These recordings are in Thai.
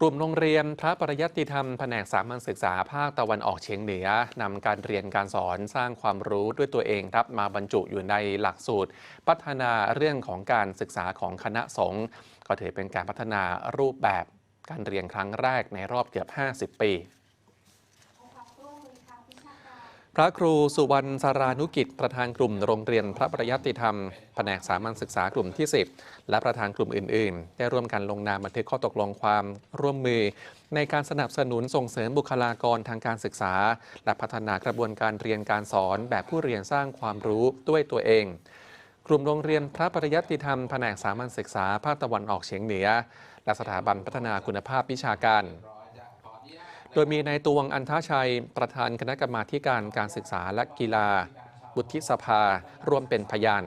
กลุ่มโรงเรียนพระปริยัติธรรมแผนกสามัญศึกษาภาคตะวันออกเฉียงเหนือนำการเรียนการสอนสร้างความรู้ด้วยตัวเองครับมาบรรจุอยู่ในหลักสูตร พัฒนาเรื่องของการศึกษาของคณะสงฆ์ก็ถือเป็นการพัฒนารูปแบบการเรียนครั้งแรกในรอบเกือบ 50 ปี พระครูสุวรรณสารานุกิจ ประธานกลุ่มโรงเรียนพระประยัติธรรม แผนกสามัญศึกษากลุ่มที่ 10 และประธานกลุ่มอื่น ๆ ได้ร่วมกันลงนามบันทึกข้อตกลงความร่วมมือ ในการสนับสนุนส่งเสริมบุคลากรทางการศึกษา และพัฒนากระบวนการเรียนการสอนแบบผู้เรียนสร้างความรู้ด้วยตัวเองกลุ่มโรงเรียนพระปริยัติธรรมแผนกสามัญศึกษาภาคตะวันออกเฉียงเหนือ และสถาบันพัฒนาคุณภาพวิชาการ โดยมีนายตวงอันทชัย ประธานคณะกรรมาการการศึกษาและกีฬา บุตรสภา ร่วมเป็นพยาน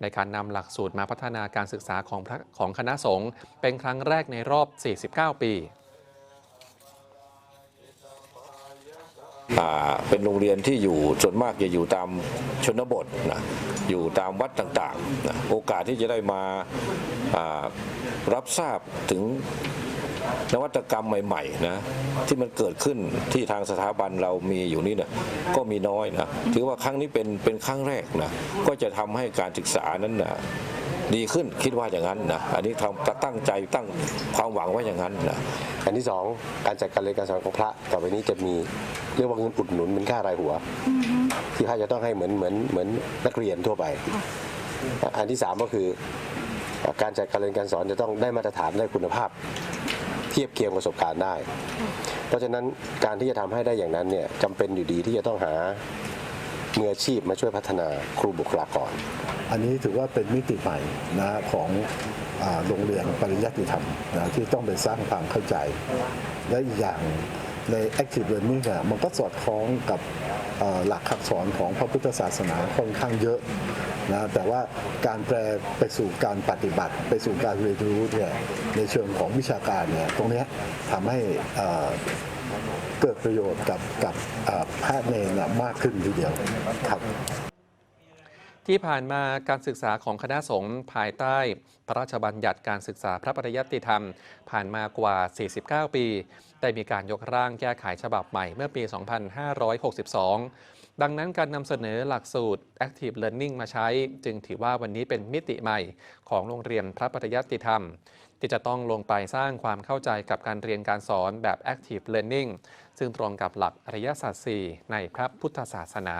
ในการนำหลักสูตรมาพัฒนาการศึกษาของของคณะสงฆ์เป็นครั้งแรกในรอบ 49 ปีเป็นโรงเรียนที่อยู่ส่วนมากจะอยู่ตามชนบทนะอยู่ตามวัดต่างๆนะโอกาสที่จะได้มารับทราบถึง นวัตกรรมใหม่ๆนะที่มันเกิดขึ้นที่ทางสถาบันเรามีอยู่นี่นะก็มีน้อยนะถือว่าครั้งนี้เป็นเป็นครั้งแรกนะก็จะทำให้การศึกษานั้นนะดีขึ้นคิดว่าอย่างนั้นนะอันนี้ทำตั้งใจตั้งความหวังไว้อย่างนั้นนะอันที่สองการจัดการเรียนการสอนของพระต่อไปนี้จะมีเรียกว่าเงินอุดหนุนเป็นค่ารายหัวที่พระจะต้องให้เหมือนเหมือนเหมือนนักเรียนทั่วไป อันที่สามก็คือ การจัดการเรียนการสอนจะต้องได้มาตรฐานได้คุณภาพ ทียบเคียงประสบการณ์ได้ เพราะฉะนั้นการที่จะทำให้ได้อย่างนั้นเนี่ยจำเป็นอยู่ดีที่จะต้องหามืออาชีพมาช่วยพัฒนาครูบุคลากร อันนี้ถือว่าเป็นมิติใหม่นะของอาโรงเรียนปริยัติธรรมนะที่ต้องไปสร้างความเข้าใจ และอีกอย่างใน Active Learning อะมันก็สอดคล้องกับเอ่อหลักคำสอนของพระพุทธศาสนาค่อนข้างเยอะ นะแต่ว่าการแปลไปสู่การปฏิบัติ ไปสู่การเรียนรู้เนี่ยในเชิงของวิชาการเนี่ยตรงนี้ทำให้เกิดประโยชน์กับกับแพทย์เนรน่ะมากขึ้นทีเดียวครับ ที่ผ่านมาการศึกษาของคณะสงฆ์ภายใต้พระราชบัญญัติการศึกษาพระปริยัติธรรม ผ่านมากว่า 49 ปี ได้มีการยกร่างแก้ไขฉบับใหม่เมื่อปี 2562 ดังนั้นการนำเสนอหลักสูตร Active Learning มาใช้ จึงถือว่าวันนี้เป็นมิติใหม่ของโรงเรียนพระปริยัติธรรม ที่จะต้องลงไปสร้างความเข้าใจกับการเรียนการสอนแบบ Active Learning ซึ่งตรงกับหลักอริยสัจ4ในพระพุทธศาสนา